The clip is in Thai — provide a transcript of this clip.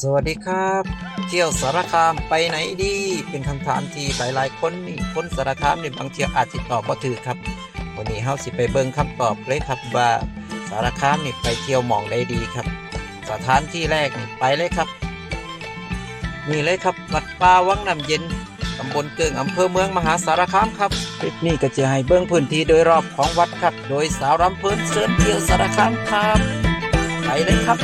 สวัสดีครับ เที่ยวสารคามไปไหนดี เป็นคำถามที่หลายๆคนนี่คนสารคามนี่บางเที่ยวอาจจะตอบบ่ถือครับ วันนี้เฮาสิไปเบิ่งคำตอบเลยครับว่าสารคามนี่ไปเที่ยวหมองได้ดีครับ สถานที่แรกนี่ไปเลยครับนี่เลยครับวัดป่าวังน้ำเย็นตำบลเกิงอำเภอเมืองมหาสารคามครับคลิปนี้ก็จะให้เบิ่งพื้นที่โดยรอบของวัดครับ โดยสาวรำเพลินเชิมเที่ยวสารคามครับ ไปเลยครับ